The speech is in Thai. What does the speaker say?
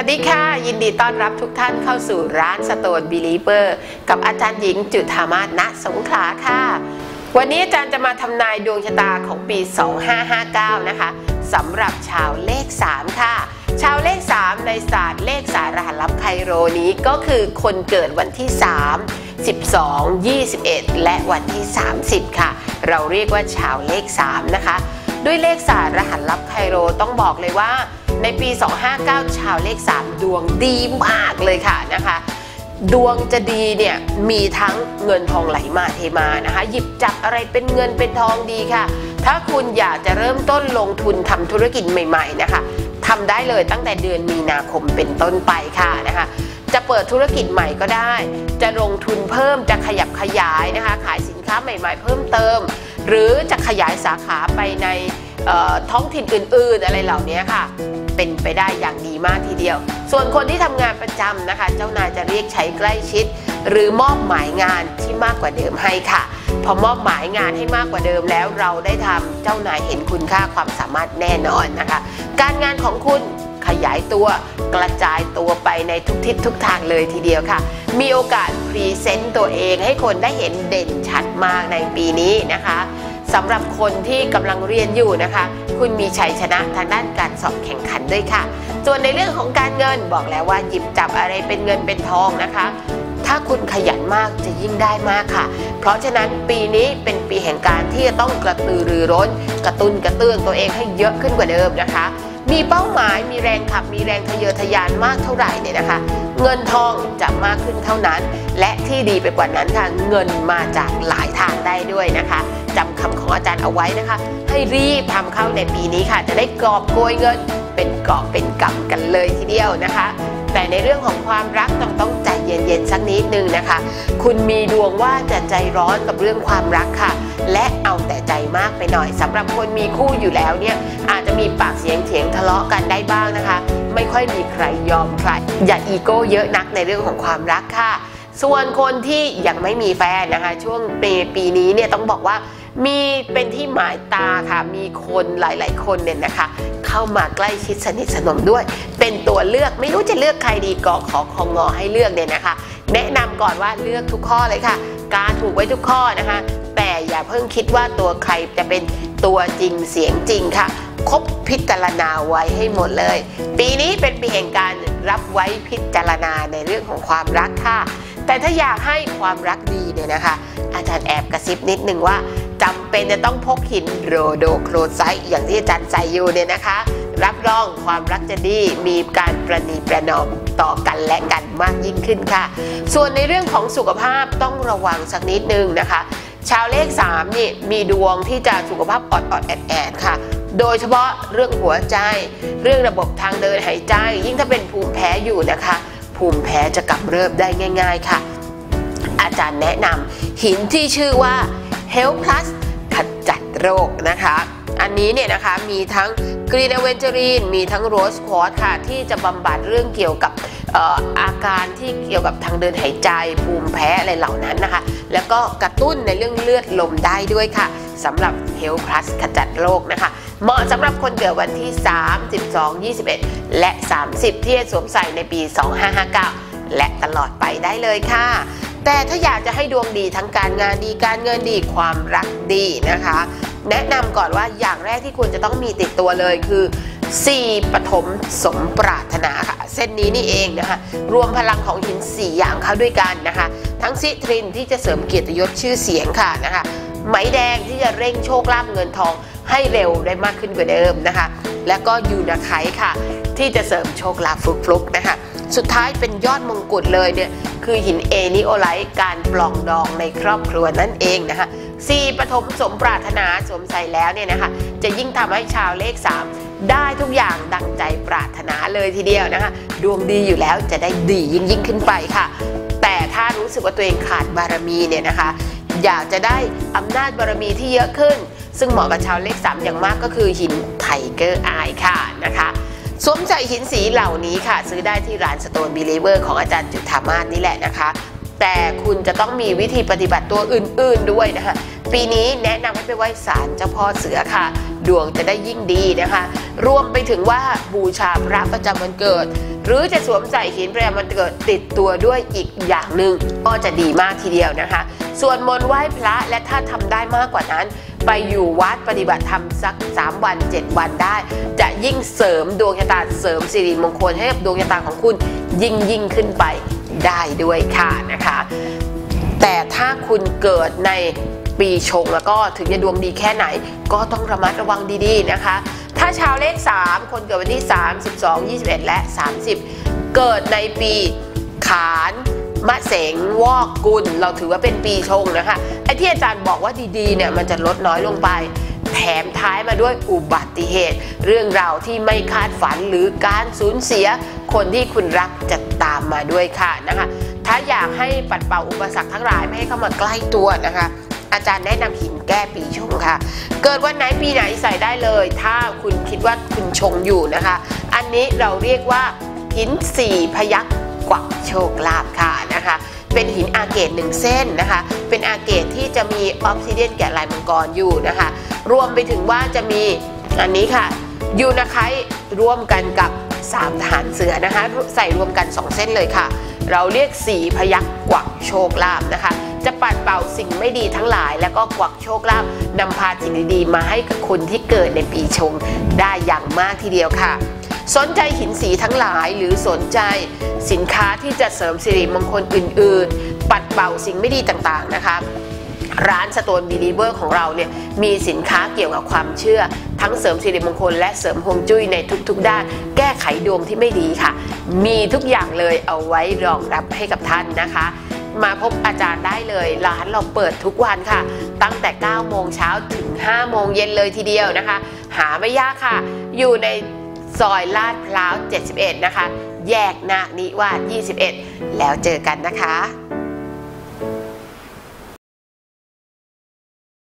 วัสดีค่ะ ยินดีต้อนรับทุกท่านเข้าสู่ร้านสโตนบิลีเบอร์กับอาจารย์หญิงจุธามาศณสงขลาค่ะ วันนี้อาจารย์จะมาทำนายดวงชะตาของปี 2559 นะคะสำหรับชาวเลข 3 ค่ะ ชาวเลข 3 ในศาสตร์เลขสารหัสลับไคโรนี้ก็คือคนเกิดวันที่ 3 12 21 และวันที่ 30 ค่ะ เราเรียกว่าชาวเลข 3 นะคะ ด้วยเลขศาสตร์รหัสลับไคโรต้องบอกเลยว่า ในปี 259 ชาวเลข 3 ดวงดีมากเลยค่ะนะคะ ดวงจะดีเนี่ยมีทั้งเงินทองไหลมาเทมานะคะ หยิบจับอะไรเป็นเงินเป็นทองดีค่ะ ถ้าคุณอยากจะเริ่มต้นลงทุนทำธุรกิจใหม่ ๆ นะคะทำได้เลยตั้งแต่เดือนมีนาคมเป็นต้นไปค่ะนะคะจะเปิดธุรกิจใหม่ก็ได้ จะลงทุนเพิ่ม จะขยับขยายนะคะ ขายสินค้าใหม่ ๆ เพิ่มเติม หรือจะขยายสาขาไปใน ท้องถิ่นอื่น ๆ อะไรเหล่านี้ค่ะ เป็นไปได้อย่างดีมากทีเดียว ส่วนคนที่ทำงานประจำนะคะ เจ้านายจะเรียกใช้ใกล้ชิด หรือมอบหมายงานที่มากกว่าเดิมให้ค่ะ พอมอบหมายงานให้มากกว่าเดิมแล้วเราได้ทำเจ้านายเห็นคุณค่าความสามารถแน่นอนนะคะ การงานของคุณขยายตัวกระจายตัวไปในทุกทิศทุกทางเลยทีเดียวค่ะ มีโอกาสพรีเซนต์ตัวเองให้คนได้เห็นเด่นชัดมากในปีนี้นะคะ สำหรับคนที่กำลังเรียนอยู่นะคะ คุณมีชัยชนะทางด้านการสอบแข่งขันด้วยค่ะ ส่วนในเรื่องของการเงินบอกแล้วว่าหยิบจับอะไรเป็นเงินเป็นทองนะคะ ถ้าคุณขยันมากจะยิ่งได้มากค่ะ เพราะฉะนั้นปีนี้เป็นปีแห่งการที่จะต้องกระตือรือร้น กระตุนกระเตื้องตัวเองให้เยอะขึ้นกว่าเดิมนะคะ มีเป้าหมายมีแรงขับ มีแรงทะเยอทะยานมากเท่าไหร่เนี่ยนะคะ เงินทองจะมากขึ้นเท่านั้น และที่ดีไปกว่านั้นค่ะเงินมาจากหลายทางได้ด้วยนะคะจำคำของอาจารย์เอาไว้นะคะ ให้รีบทำเข้าในปีนี้ค่ะ จะได้กอบโกยเงินเป็นกอบเป็นกำกันเลยทีเดียวนะคะ แต่ในเรื่องของความรักต้องต้อง เย็นๆสักนิดนึงนะคะ คุณมีดวงว่าจะใจร้อนกับเรื่องความรักค่ะ และเอาแต่ใจมากไปหน่อยสำหรับคนมีคู่อยู่แล้วเนี่ยอาจจะมีปากเสียงเถียงทะเลาะกันได้บ้างนะคะ ไม่ค่อยมีใครยอมใครอย่าอีโก้เยอะนักในเรื่องของความรักค่ะ ส่วนคนที่ยังไม่มีแฟนนะคะ ช่วงปีปีนี้เนี่ยต้องบอกว่ามีเป็นที่หมายตาค่ะ มีคนหลาย ๆ คนเนี่ยนะคะ เข้ามาใกล้ชิดสนิทสนมด้วย ตัวเลือก ไม่รู้จะเลือกใครดีก็ขอของงอให้เลือกเนี่ยนะคะ แนะนำก่อนว่าเลือกทุกข้อเลยค่ะ การถูกไว้ทุกข้อนะคะ แต่อย่าเพิ่งคิดว่าตัวใครจะเป็นตัวจริงเสียงจริงค่ะคบพิจารณาไว้ให้หมดเลย ปีนี้เป็นปีแห่งการรับไว้พิจารณาในเรื่องของความรักค่ะ แต่ถ้าอยากให้ความรักดีเนี่ยนะคะ อาจารย์แอบกระซิบนิดนึงว่าจำเป็นจะต้องพกหินโรโดโครไซต์อย่างที่อาจารย์ใส่อยู่เนี่ยนะคะ รับรองความรักจะดีมีการประนีประนอมต่อกันและกันมากยิ่งขึ้นค่ะ ส่วนในเรื่องของสุขภาพต้องระวังสักนิดนึงนะคะ ชาวเลข3นี่มีดวงที่จะสุขภาพอดอดแอดแอดค่ะ โดยเฉพาะเรื่องหัวใจ เรื่องระบบทางเดินหายใจ ยิ่งถ้าเป็นภูมิแพ้อยู่นะคะ ภูมิแพ้จะกำเริบได้ง่าย ๆค่ะ อาจารย์แนะนำหินที่ชื่อว่า Health Plus โรคนะคะ อันนี้เนี่ยนะคะมีทั้งกรีนเวนเจอรีนมีทั้งโรสควอตค่ะที่จะบำบัดเรื่องเกี่ยวกับอาการที่เกี่ยวกับทางเดินหายใจภูมิแพ้อะไรเหล่านั้นนะคะ แล้วก็กระตุ้นในเรื่องเลือดลมได้ด้วยค่ะสำหรับ Health Plus ขจัดโรคนะคะ เหมาะสำหรับคนเกิดวันที่ 3 12 21 และ 30 ที่จะสวมใส่ในปี 2559 และตลอดไปได้เลยค่ะ แต่ถ้าอยากจะให้ดวงดีทั้งการงานดีการเงินดีความรักดีนะคะ แนะนำก่อนว่าอย่างแรกที่ควรจะต้องมีติดตัวเลยคือ4ปฐมสมปรารถนาค่ะ เส้นนี้นี่เองนะคะ รวมพลังของหิน 4 อย่างเข้าด้วยกันนะคะ ทั้งซิทรินที่จะเสริมเกียรติยศชื่อเสียงค่ะนะคะไหมแดงที่จะเร่งโชคลาภเงินทองให้เร็วได้มากขึ้นกว่าเดิมนะคะ แล้วก็ยูนาไคค่ะ ที่จะเสริมโชคลาภฟลุกๆนะคะ สุดท้ายเป็นยอดมงกุฎเลยเนี่ยคือหินเอนิโอไลท์การปลองดองในครอบครัวนั่นเองนะคะ สี่ปฐมสมปรารถนาสวมใส่แล้วเนี่ยนะคะจะยิ่งทำให้ชาวเลข 3 ได้ทุกอย่างดังใจปรารถนาเลยทีเดียวนะคะ ดวงดีอยู่แล้วจะได้ดียิ่งยิ่งขึ้นไปค่ะ แต่ถ้ารู้สึกว่าตัวเองขาดบารมีเนี่ยนะคะ อยากจะได้อำนาจบารมีที่เยอะขึ้น ซึ่งเหมาะกับชาวเลข 3 อย่างมากก็คือหินไทเกอร์อายค่ะนะคะสวมใส่หินสีเหล่านี้ค่ะ ซื้อได้ที่ร้านสโตนบิลีเวอร์ของอาจารย์จุธามาศนี่แหละนะคะ แต่คุณจะต้องมีวิธีปฏิบัติตัวอื่น ๆด้วยนะคะ ปีนี้แนะนำให้ไปไหว้ศาลเจ้าพ่อเสือค่ะ ดวงจะได้ยิ่งดีนะคะ รวมไปถึงว่าบูชาพระประจำวันเกิด หรือจะสวมใส่หินประจำวันเกิดติดตัวด้วยอีกอย่างหนึ่งก็จะดีมากทีเดียวนะคะ ส่วนมนต์ไหว้พระและถ้าทำได้มากกว่านั้น ไปอยู่วัดปฏิบัติธรรมสัก 3 วัน 7 วันได้ จะยิ่งเสริมดวงชะตาเสริมสิริมงคลให้กับดวงชะตาของคุณยิ่งยิ่งขึ้นไปได้ด้วยค่ะนะคะ แต่ถ้าคุณเกิดใน ปีชงแล้วก็ถึงจะดวงดีแค่ไหน ก็ต้องระมัดระวังดีๆนะคะ ถ้าชาวเลข 3 คนเกิดวันที่ 3 12 21 และ 30 เกิดในปีขานมะเสงวอกกุล เราถือว่าเป็นปีชงนะคะไอ้ที่อาจารย์บอกว่าดีๆเนี่ยมันจะลดน้อยลงไปแถมท้ายมาด้วยอุบัติเหตุ เรื่องราวที่ไม่คาดฝันหรือการสูญเสีย คนที่คุณรักจะตามมาด้วยค่ะนะคะ ถ้าอยากให้ปัดเป่าอุปสรรคทั้งหลายไม่ให้เข้ามาใกล้ตัวนะคะ อาจารย์แนะนำหินแก้ปีชงค่ะ เกิดวันไหนปีไหนใส่ได้เลย ถ้าคุณคิดว่าคุณชงอยู่นะคะ อันนี้เราเรียกว่าหินสี่พยักกวักโชคลาภค่ะนะคะ เป็นหินอาเกตหนึ่งเส้นนะคะ เป็นอาเกตที่จะมีออกซิเดียนแกะลายมังกรอยู่นะคะ รวมไปถึงว่าจะมีอันนี้ค่ะยูนาไคร่วมกันกับ3ทหารเสือนะคะ ใส่รวมกัน 2 เส้นเลยค่ะ เราเรียกสีพยักกวักโชคลาภนะคะ จะปัดเป่าสิ่งไม่ดีทั้งหลาย แล้วก็กวักโชคลาภนำพาสิ่งดีๆมาให้กับคนที่เกิดในปีชงได้อย่างมากทีเดียวค่ะ สนใจหินสีทั้งหลายหรือสนใจสินค้าที่จะเสริมสิริมงคลอื่น ๆ ปัดเป่าสิ่งไม่ดีต่างๆนะคะ ร้านสโตนบีลีเวอร์ของเราเนี่ยมีสินค้าเกี่ยวกับความเชื่อ ทั้งเสริมสิริมงคลและเสริมฮวงจุ้ยในทุกๆ ด้าน แก้ไขดวงที่ไม่ดีค่ะ มีทุกอย่างเลยเอาไว้รองรับให้กับท่านนะคะมาพบอาจารย์ได้เลย ร้านเราเปิดทุกวันค่ะ ตั้งแต่ 9 โมงเช้าถึง 5 โมงเย็นเลยทีเดียวนะคะ หาไม่ยากค่ะ อยู่ในซอยลาดพร้าว 71 นะคะ แยกนาคนิวาส21 แล้วเจอกันนะคะ